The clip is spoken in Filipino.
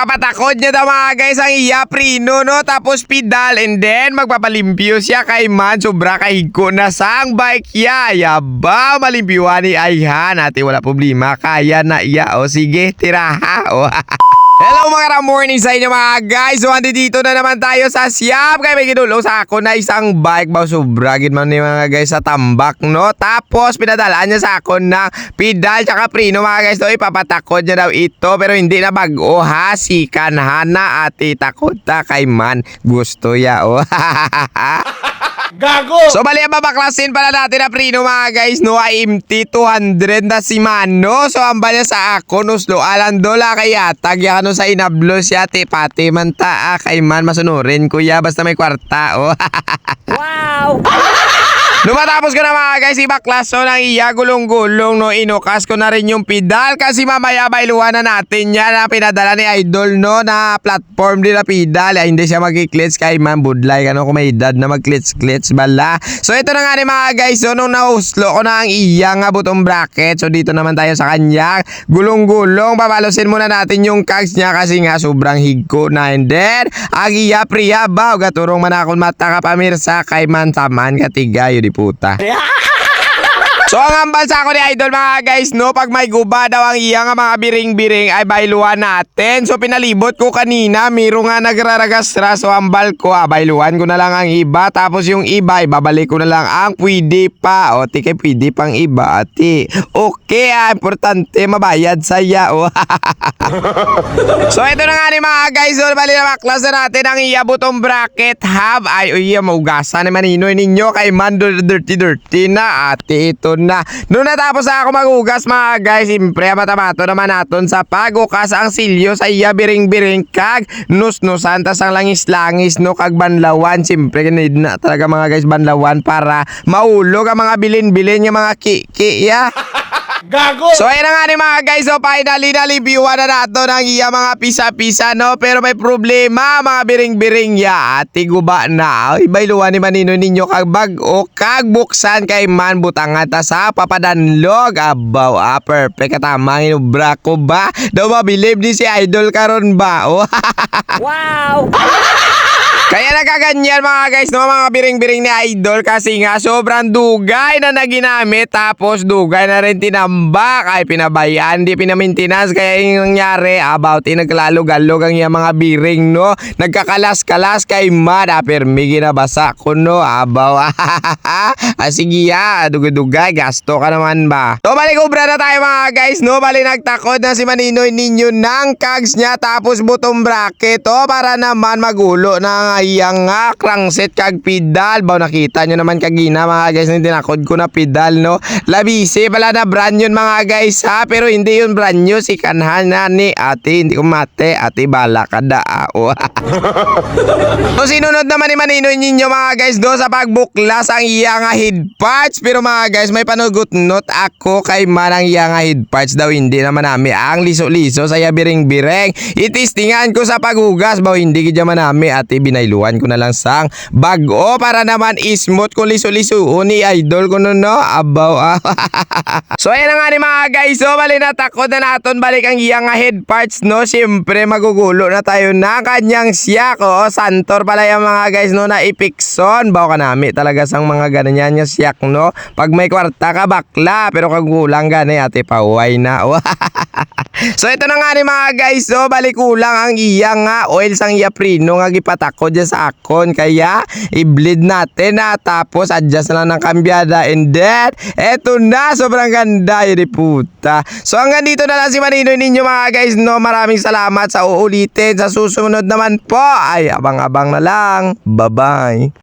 ipapatakod niya daw mga guys ang iya prino no? Tapos pedal and then magpapalimpyo siya kay man sobra kahigko na sang bike. Ya yaba malimpyuhan ni Ayhan ate wala problema. Kaya na iya o sige tiraha o Hello mga ra-morning sa inyo mga guys. So andito na naman tayo sa Siap Kaya may sa ako na isang bike. Ba Sobragin man ni mga guys sa tambak no? Tapos pinadalaan niya sa ako ng pedal tsaka prino mga guys. So ipapatakot niya daw ito. Pero hindi na bago ha? Sikan hana at itakot ta kay man Gusto ya oh Gago! So bali ang babaklasin pala natin na prino mga guys no? IMT 200 na si Mano. So ang bala sa ako nuslo alang dola kaya tagya ano sa inablo siya te pati man ta ah, kay man. Masunurin kuya basta may kwarta oh. Wow! Nung matapos ko na mga guys, ibaklaso ng iya gulong-gulong no inukas ko na rin yung pedal kasi mamaya bailuhan na natin yan na pinadala ni Idol no na platform din na pedal. Ay, hindi siya mag-klits kay man budlay ano kung may edad na mag-klits-klits bala. So ito na nga ni mga guys, so nung nauslo ko na ang iya nga butong bracket. So dito naman tayo sa kanya. Gulong-gulong, babalosin muna natin yung cogs niya kasi nga sobrang higko na. And then, ang iya priya ba, gaturong man akong mata ka pamirsa kay man taman katigayo puta. So ang ambal sa ako ni Idol mga guys no? Pag may guba daw ang iya nga mga biring-biring ay bailuan natin. So pinalibot ko kanina Miro nga nagraragastra. So ambal ko ah bailuan ko na lang ang iba. Tapos yung iba ibabalik ko na lang ang pwede pa. O ti kay pwede pang iba ati. Okay ah importante mabayad saya oh. So ito na nga ni mga guys So bali na maklas na natin ang iya butong bracket. Hub Ay iya maugasan naman inoy ninyo Kay man dirty dirty na ate ito na. Noong natapos na ako magugas mga guys Siyempre matamato naman naton sa pagukas ang silyo sa iya biring-biring kag Nus-nusan tas ang langis-langis no kag banlawan. Siyempre need na talaga mga guys banlawan para maulog ang mga bilin-bilin yung mga ki-ki ya Gago! So ayun na nga ni mga guys, so finally na-reviewan na nato ng iya mga pisa-pisa no Pero may problema mga biring-biring ya Ati guba na, ibay luwan ni manino ninyo kag bag o kag buksan kay man butangan ta sa papadanlog Abaw ah, perfect katama inubra ko ba? Daw mabilib ni si Idol karon ba? Oh. Wow! Kaya nagaganyan mga guys no? Mga biring-biring ni Idol kasi nga sobrang dugay na naginamit tapos dugay na rin tinambak. Ay pinabayaan di pinamaintenance. Kaya yung nangyari about in naglalog-alog ang iyang mga biring no? Nagkakalas-kalas kay man ah permi ginabasa ko no? Abaw. Ah sige ya dugay-dugay. Gasto ka naman ba? So balik ubra na tayo mga guys no? Bali nagtakod na si Maninoy ninyo ng kags niya tapos butong bracket. Oh para naman magulo na iyang nga crankset kag pedal. Baw nakita nyo naman kagina mga guys na tinakod ko na pedal no? Labisi pala na brand yun mga guys ha? Pero hindi yun brand new. Si kanhan na ni ate hindi ko mate. Ate bala ka dao so sinunod naman ni Maninoy ninyo mga guys do sa pagbuklas ang iya nga head parts. Pero mga guys may panugot not ako kay man ang iya nga head parts. Daw hindi naman nami ang liso-liso sa iya biring-bireng itistingan ko sa paghugas. Baw hindi gidya man nami ate binailuan ko na lang sang bago para naman ismooth ko liso-liso. Ni idol ko no no? Abaw ah. so ayan nga ni mga guys so bali na takot na naton balik ang iya nga head parts no? Siyempre magugulo na tayo na kanyang siya ko santor pala yung mga guys no? Na ipikson baw ka nami talaga sang mga ganyan niya siyak no? Pag may kwarta ka bakla. Pero kagulang gani ate pauway na. So ito na nga ni mga guys so balik kulang ang iya nga oil sang iya prino nga gipatakod dyan sa akon. Kaya i-bleed natin na. Tapos adjust na lang ng kambyada. And then eto na. Sobrang ganda yun puta. So hanggang dito na lang si Maninoy ninyo mga guys no? Maraming salamat sa uulitin. Sa susunod naman po. Ay abang-abang na lang. Bye bye